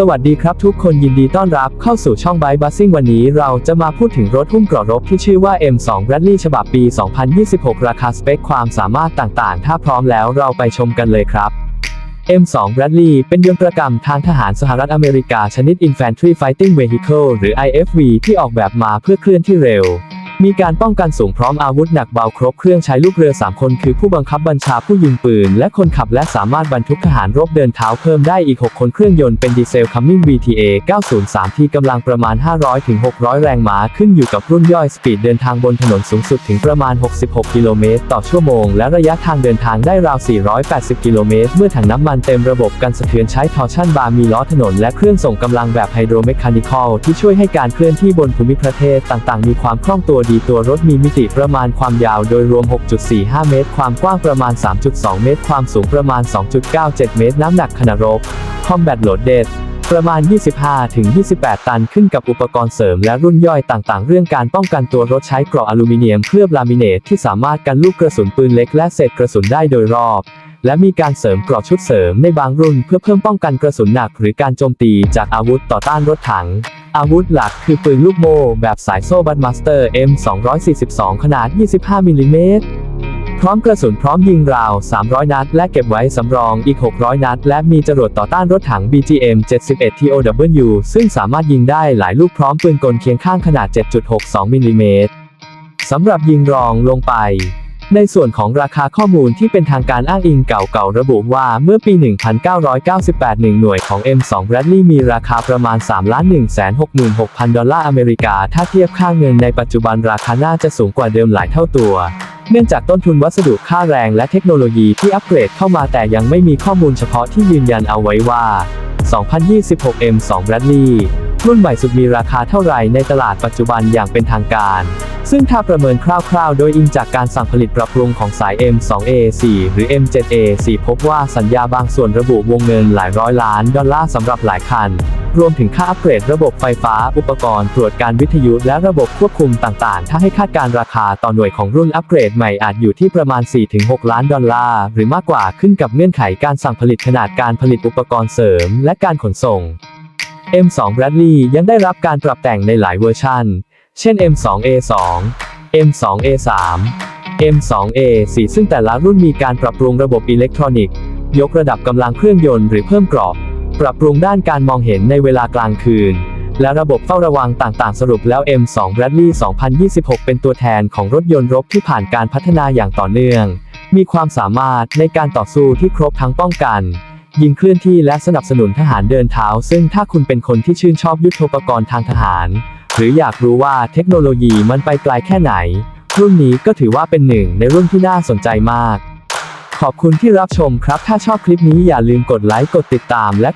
สวัสดีครับทุกคนยินดีต้อนรับเข้าสู่ช่อง b y b u s s i n g วันนี้เราจะมาพูดถึงรถหุ้มเกราะรบที่ชื่อว่า M2 Bradley ฉบับปี 2026 ราคาสเปคความสามารถต่างๆ ถ้าพร้อมแล้วเราไปชมกันเลยครับ M2 Bradley เป็นยนต์ประกำทางทหารสหรัฐอเมริกาชนิด Infantry Fighting Vehicle หรือ IFV ที่ออกแบบมาเพื่อเคลื่อนที่เร็ว มีการป้องกันสูงพร้อมอาวุธหนักเบาครบเครื่องใช้ลูกเรือ 3 คนคือผู้บังคับบัญชาผู้ยิงปืน และคนขับและสามารถบรรทุกทหารรบเดินเท้าเพิ่มได้อีก 6 คนเครื่องยนต์เป็นดีเซล Cummins VTA 903 ที่กำลังประมาณ 500-600 แรงม้าขึ้นอยู่กับรุ่นย่อยสปีดเดินทางบนถนนสูงสุดถึงประมาณ 66 กิโลเมตรต่อชั่วโมง และระยะทางเดินทางได้ราว 480 กิโลเมตรเมื่อถังน้ำมันเต็มระบบกันสะเทือนใช้ทอร์ชั่นบาร์มีล้อถนน และเครื่องส่งกำลังแบบไฮโดรเมคานิคอลที่ช่วยให้การเคลื่อนที่บนภูมิประเทศต่างๆ มีความคล่องตัวดีตัวรถมีมิติประมาณความยาวโดยรวม 6.45 เมตร ความกว้างประมาณ 3.2 เมตร ความสูงประมาณ 2.97 เมตร น้ำหนักขณะรบ Combat Loaded ประมาณ 25-28 ตันขึ้นกับอุปกรณ์เสริมและรุ่นย่อยต่างๆ เรื่องการป้องกันตัวรถใช้กราะอลูมิเนียมเคลือบลามิเนตที่สามารถกันลูกกระสุนปืนเล็กและเศษกระสุนได้โดยรอบ และมีการเสริมกราะชุดเสริมในบางรุ่น เพื่อเพิ่มป้องกันกระสุนหนัก หรือการโจมตีจากอาวุธต่อต้านรถถัง อาวุธหลักคือปืนลูกโม่แบบสายโซ่บัตมาสเตอร์ M242 ขนาด 25 มิลลิเมตร พร้อมกระสุนพร้อมยิงราว 300 นัด และเก็บไว้สำรองอีก 600 นัด และมีจรวดต่อต้านรถถัง BGM 71 TOW ซึ่งสามารถยิงได้หลายลูกพร้อมปืนกลเคียงข้างขนาด 7.62 มิลลิเมตรสำหรับยิงรองลงไป ในส่วนของราคาข้อมูลที่เป็นทางการอ้างอิงเก่าๆระบุว่าเมื่อปี 1998หนึ่งหน่วยของ M2 Bradley มีราคาประมาณ 3,166,000 ดอลลาร์อเมริกา ถ้าเทียบค่าเงินในปัจจุบันราคาน่าจะสูงกว่าเดิมหลายเท่าตัว เนื่องจากต้นทุนวัสดุค่าแรงและเทคโนโลยีที่อัปเกรดเข้ามาแต่ยังไม่มีข้อมูลเฉพาะที่ยืนยันเอาไว้ว่า 2026 M2 Bradley รุ่นใหม่สุดมีราคาเท่าไหร่ในตลาดปัจจุบันอย่างเป็นทางการ ซึ่งถ้าประเมินคร่าวๆ โดยอิงจากการสั่งผลิตปรับปรุงของสาย M2A4 หรือ M7A4 พบว่าสัญญาบางส่วนระบุวงเงินหลายร้อยล้านดอลลาร์สำหรับหลายคัน รวมถึงค่าอัปเกรดระบบไฟฟ้า อุปกรณ์ตรวจการวิทยุและระบบควบคุมต่างๆ ถ้าให้คาดการราคาต่อหน่วยของรุ่นอัปเกรดใหม่อาจอยู่ที่ประมาณ 4-6 ล้านดอลลาร์หรือมากกว่าขึ้นกับเงื่อนไขการสั่งผลิตขนาดการผลิตอุปกรณ์เสริม และการขนส่ง M2 Bradley ยังได้รับการปรับแต่งในหลายเวอร์ชัน เช่น M2A2 M2A3 M2A4 ซึ่งแต่ละรุ่นมีการปรับปรุงระบบอิเล็กทรอนิกส์ ยกระดับกำลังเครื่องยนต์หรือเพิ่มกรอบ ปรับปรุงด้านการมองเห็นในเวลากลางคืน และระบบเฝ้าระวังต่างๆ สรุปแล้ว M2 Bradley 2026 เป็นตัวแทนของรถยนต์รบที่ผ่านการพัฒนาอย่างต่อเนื่อง มีความสามารถในการต่อสู้ที่ครบทั้งป้องกัน ยิงเคลื่อนที่และสนับสนุนทหารเดินเท้า ซึ่งถ้าคุณเป็นคนที่ชื่นชอบยุทธปกรณ์ทางทหาร หรืออยากรู้ว่าเทคโนโลยีมันไปไกลแค่ไหน รุ่นนี้ก็ถือว่าเป็นหนึ่งในรุ่นที่น่าสนใจมาก ขอบคุณที่รับชมครับ ถ้าชอบคลิปนี้อย่าลืมกดไลค์กดติดตามและ